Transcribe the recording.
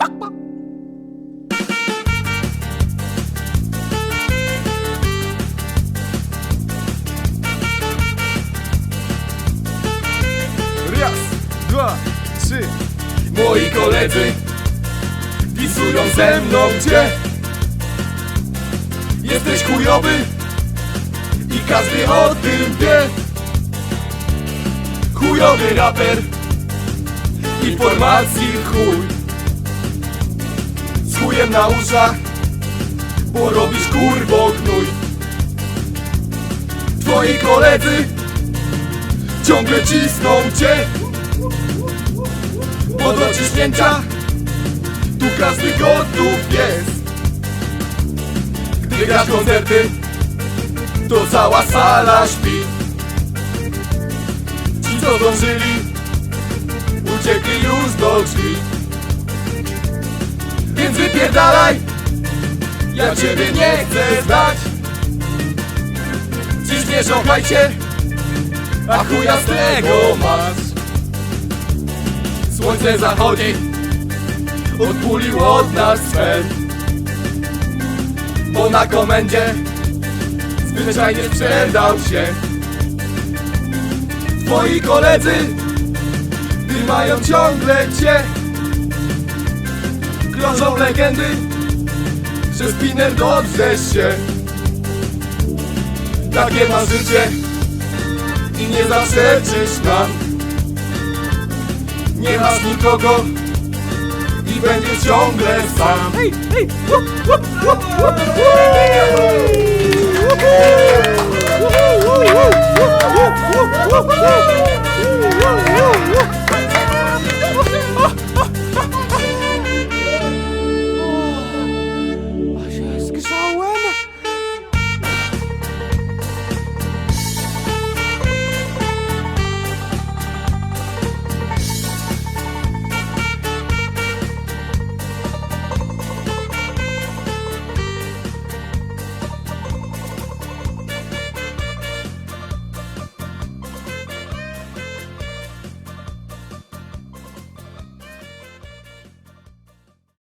Raz, dwa, trzy. Moi koledzy Wisują ze mną gdzie Jesteś chujowy I każdy o tym wie. Chujowy raper Informacji chuj Chujem na uszach Bo robisz kurwo gnój. Twoi koledzy Ciągle cisną cię. Bo do ciśnięcia Tu każdy gotów jest. Gdy grasz koncerty To cała sala śpi. Ci co zdążyli Uciekli już do drzwi wypierdalaj. Ja ciebie nie chcę znać. Dziś nie żąchajcie A chuja z tego masz. Słońce zachodzi Odpulił od nas sfer Bo na komendzie Zwyczajnie sprzedał się. Twoi koledzy Ty mają ciągle cię Krążą legendy Że spinner dobrze się Takie ma życie I nie zaprzeczysz nam. Nie masz nikogo i będziesz ciągle sam.